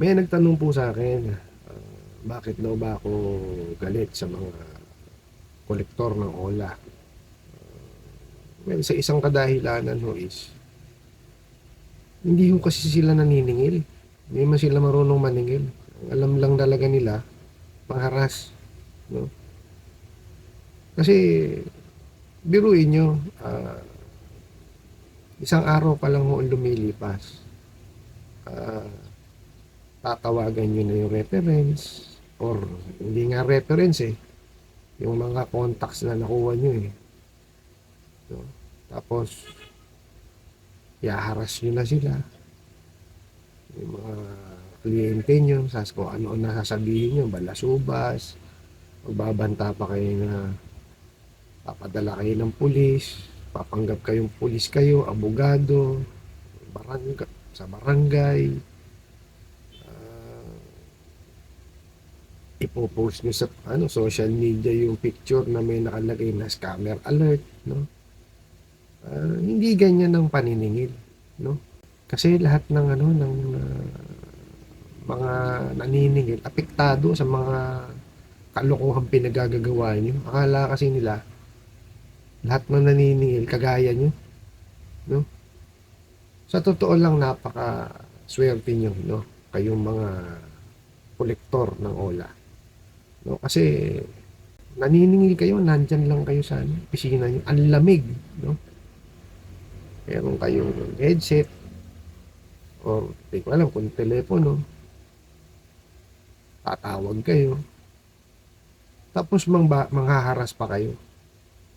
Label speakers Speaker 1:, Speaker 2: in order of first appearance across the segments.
Speaker 1: May nagtanong po sa akin, ah, bakit daw ba ako galit sa mga kolektor ng ola? Ah, well, sa isang kadahilanan ho is, hindi ho kasi sila naniningil. Hindi man sila marunong maningil. Alam lang talaga nila, pangharas. No? Kasi, biruin nyo, ah, isang araw pa lang ho lumilipas. Ah, tatawagan nyo na yung reference or hindi nga reference eh. Yung mga contacts na nakuha nyo eh. So, tapos iaharas nyo na sila. Yung mga kliyente nyo sas ko ano ang nasasabihin nyo balasubas magbabanta pa kayo na papadala kayo ng pulis papanggap kayong pulis kayo abogado barangay, sa barangay ipopost nyo sa ano, social media yung picture na may nakalagay na scammer alert, no? Ah, hindi ganyan ang paniningil, no? Kasi lahat ng ano ng ah, mga naniningil apektado sa mga kalokohan pinagagagawa nyo. Akala kasi nila lahat ng naniningil kagaya nyo, no? Sa totoo lang napaka swerte nyo, no? Kayong mga kolektor ng ola. No? Kasi naniningil kayo, nandyan lang kayo sa ano, pisina nyo. Ang lamig, no? Meron kayong headset or di ko alam kung telepono. Tatawag kayo. Tapos mang manghaharas pa kayo.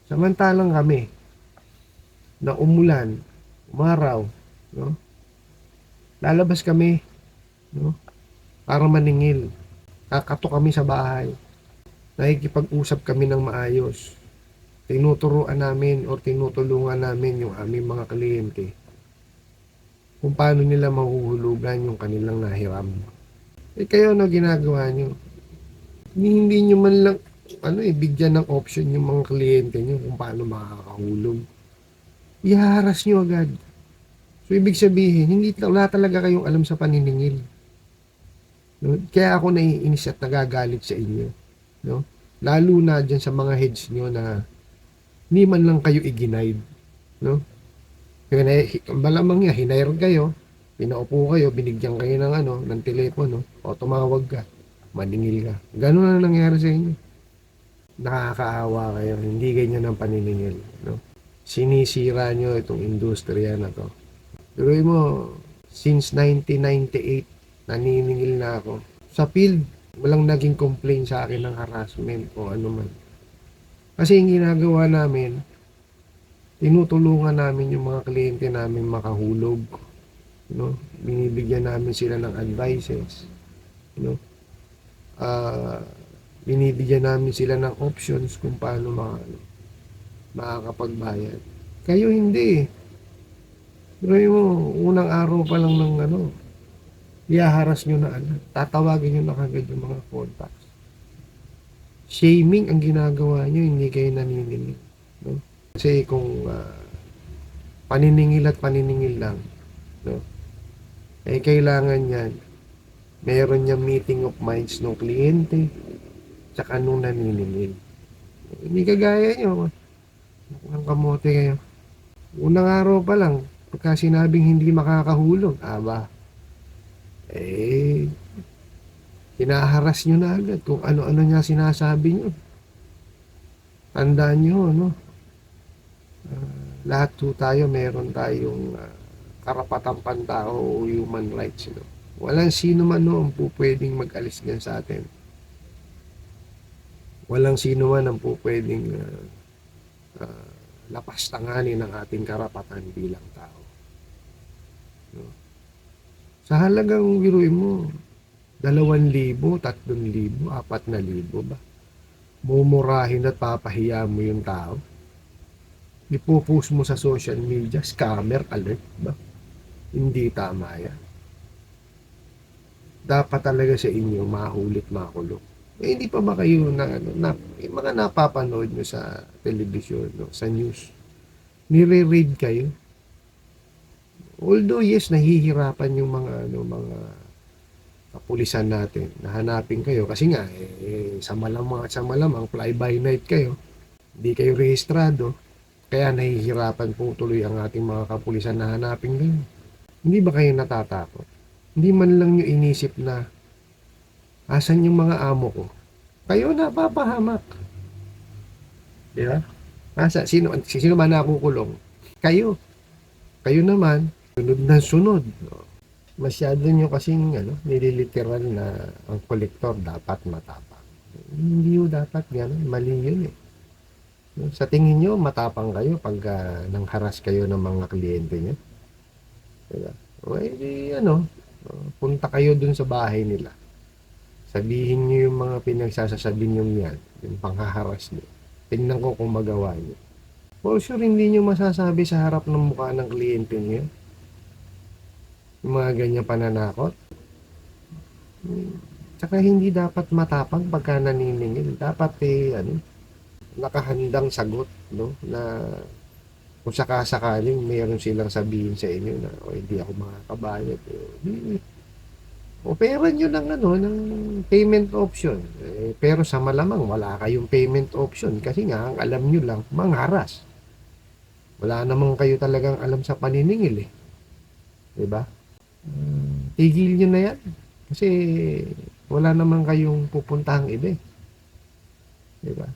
Speaker 1: Samantalang kami na umulan, umaraw, no? Lalabas kami, no? Para maningil. Kakato kami sa bahay. Nakikipag-usap kami ng maayos. Tinuturuan namin o tinutulungan namin yung aming mga kliyente kung paano nila mahuhulugan yung kanilang nahiram. Eh kayo ano ginagawa nyo? Hindi, nyo man lang ano eh, bigyan ng option yung mga kliyente nyo kung paano makakahulog. Ihaharas nyo agad. So, ibig sabihin, hindi wala talaga kayong alam sa paniningil. No? Kaya ako naiinis at nagagalit sa inyo. No? Lalo na dyan sa mga heads nyo na hindi man lang kayo i-guide. No? Malamang nga, hinire kayo, pinaupo kayo, binigyan kayo ng ano, ng telepono, o tumawag ka, maningil ka. Ganun na nangyari sa inyo. Nakakaawa kayo, hindi ganyan ang paniningil. No? Sinisira nyo itong industriya na to. Pero mo, since 1998, naniningil na ako. Sa field, walang naging complaint sa akin ng harassment o ano man. Kasi yung ginagawa namin, tinutulungan namin yung mga kliyente namin makahulog. No? Binibigyan namin sila ng advices. No? Ah, binibigyan namin sila ng options kung paano maka, ano, makakapagbayad. Kayo hindi eh. Pero yung unang araw pa lang ng ano, iaharas nyo na ano, tatawagin nyo na kagad yung mga contacts. Shaming ang ginagawa nyo, hindi kayo naniningil. No? Kasi kung ah, paniningil at paniningil lang, no? eh kailangan yan, meron niya meeting of minds ng kliyente, tsaka nung naniningil. Hindi kagaya nyo, ang kamote kayo. Unang araw pa lang, pagka sinabing hindi makakahulog, aba, eh, hinaharas nyo na agad kung ano-ano niya sinasabi nyo. Tandaan nyo, no? Ah, lahat po tayo, meron tayong ah, karapatang pantao o human rights, no? Walang sino man no, ang po pwedeng mag-alis yan sa atin. Walang sino man ang po pwedeng ah, ah, lapastanganin ang ating karapatan bilang tao. No? Sa halagang biruin mo, dalawan libo, tatlong libo, apat na libo ba? Mumurahin at papahiya mo yung tao. Ipopost mo sa social media, scammer alert ba? Hindi tama yan. Dapat talaga sa inyo mahulit makulong. Eh, hindi pa ba kayo na, ano, na mga napapanood nyo sa television, no, sa news, nire-read kayo? Although, yes, nahihirapan yung mga, ano, mga kapulisan natin na hanapin kayo. Kasi nga eh, sa malamang sa malamang fly by night kayo hindi kayo rehistrado. Kaya nahihirapan po tuloy ang ating mga kapulisan na hanapin kayo. Hindi ba kayo natatakot? Hindi man lang nyo inisip na asan yung mga amo ko? Kayo na papahamak. Di ba? Asa, sino, sino man nakukulong kayo. Kayo naman sunod na sunod masyado nyo kasing ano, nililiteral na ang kolektor dapat matapang. Hindi yun dapat gano'n. Mali yun eh. Sa tingin nyo, matapang kayo pag ah, nangharas kayo ng mga kliyente nyo. Diba? O eh, di, ano, punta kayo dun sa bahay nila. Sabihin nyo yung mga pinagsasasabi nyo yan, yung panghaharas nyo. Tingnan ko kung magawa nyo. For sure, hindi nyo masasabi sa harap ng mukha ng kliyente nyo yung mga ganyan pananakot. Tsaka hindi dapat matapang pagka naniningil. Dapat eh, ano, nakahandang sagot, no? Na kung sakasakaling mayroon silang sabihin sa inyo na o hindi ako makakabayad. Eh, opera nyo ng ano, ng payment option. Eh, pero sa malamang wala kayong payment option kasi nga ang alam nyo lang mangharas. Wala namang kayo talagang alam sa paniningil eh. 'Di ba? Tigil nyo na yan. Kasi wala naman kayong pupuntahang iba eh. Diba?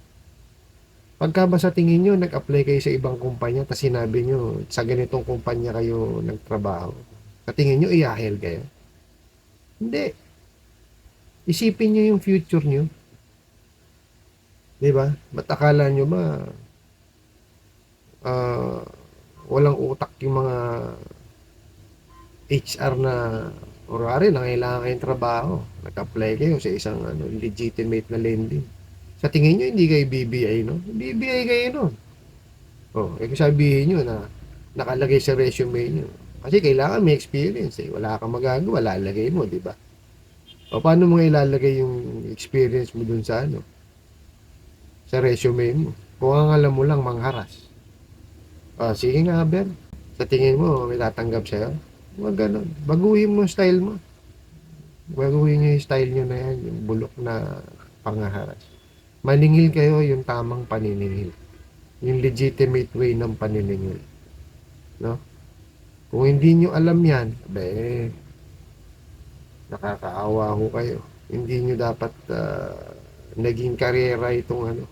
Speaker 1: Pagka ba sa tingin nyo, nag-apply kayo sa ibang kumpanya, tapos sinabi nyo, sa ganitong kumpanya kayo nagtrabaho, sa tingin nyo, iyahel kayo? Hindi. Isipin nyo yung future nyo. Diba? Ba't akala nyo ba, ah, walang utak yung mga HR na Kurari, nangailangan kayong trabaho. Nag-apply kayo sa isang ano, legitimate na lending. Sa tingin nyo, hindi kayo BBI, no? BBI kayo, no? Oh, eh sabihin nyo na nakalagay sa resume nyo. Kasi kailangan may experience, eh. Wala kang magagawa, lalagay mo, di ba? O paano mo ilalagay yung experience mo dun sa ano? Sa resume mo. Kung ang alam mo lang, mangharas. Ah, sige nga, Ben. Sa tingin mo, may tatanggap sa'yo? Huwag ganun. Baguhin mo style mo. Baguhin nyo yung style nyo na yan, yung bulok na pangaharas. Maningil kayo yung tamang paniningil. Yung legitimate way ng paniningil. No? Kung hindi nyo alam yan, be, nakakaawa ho kayo. Hindi nyo dapat ah, naging karera itong ano,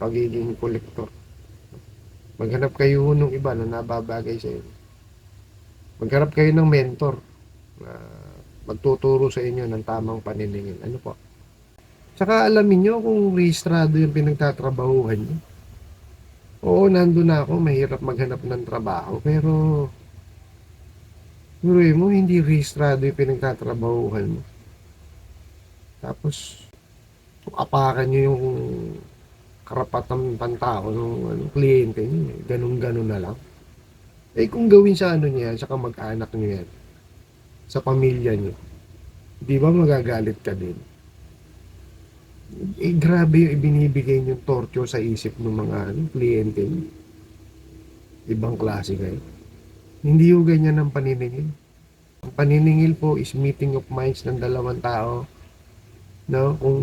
Speaker 1: pagiging kolektor. Maghanap kayo nung iba na nababagay sa inyo magharap kayo ng mentor na magtuturo sa inyo ng tamang paniningil. Ano po? Tsaka alamin nyo kung rehistrado yung pinagtatrabahuhan nyo. Oo, nandun na ako, mahirap maghanap ng trabaho, pero Tuloy mo, hindi rehistrado yung pinagtatrabahuhan mo. Tapos, apakan nyo yung karapatan pantao ng ano, kliyente nyo. Ganun-ganun na lang. Eh kung gawin sa ano niya, sa kamag-anak niyo yan, sa pamilya niyo, di ba magagalit ka din? Eh grabe yung ibinibigay niyong torture sa isip ng mga ano, kliyente niyo. Ibang klase kayo. Hindi yung ganyan ang paniningil. Ang paniningil po is meeting of minds ng dalawang tao. No? Kung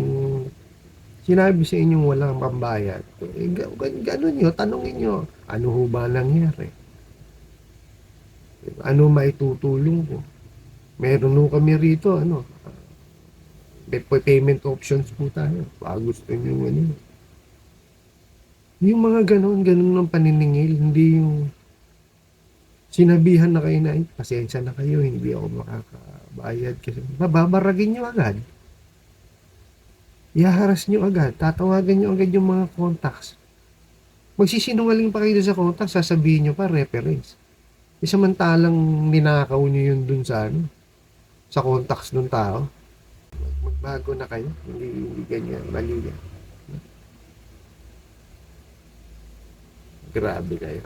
Speaker 1: sinabi sa inyong walang pambayad, eh, ga- ga- ganun nyo, tanongin nyo, ano ho ba nangyari? Ano maitutulong ko. Meron nung kami rito, ano, may pa- payment options po tayo. Baka gusto nyo ano. Yung mga ganon, ganon ng paniningil, hindi yung sinabihan na kayo na, "Ay, pasensya na kayo, hindi ako makakabayad kasi bababaragin nyo agad. Ihaharas nyo agad, tatawagan nyo agad yung mga contacts. Magsisinungaling pa kayo sa contacts, sasabihin nyo pa reference. E samantalang ninakaw nyo yun dun sa ano, sa contacts ng tao. Magbago na kayo. Hindi, hindi ganyan. Mali yan. Grabe kayo.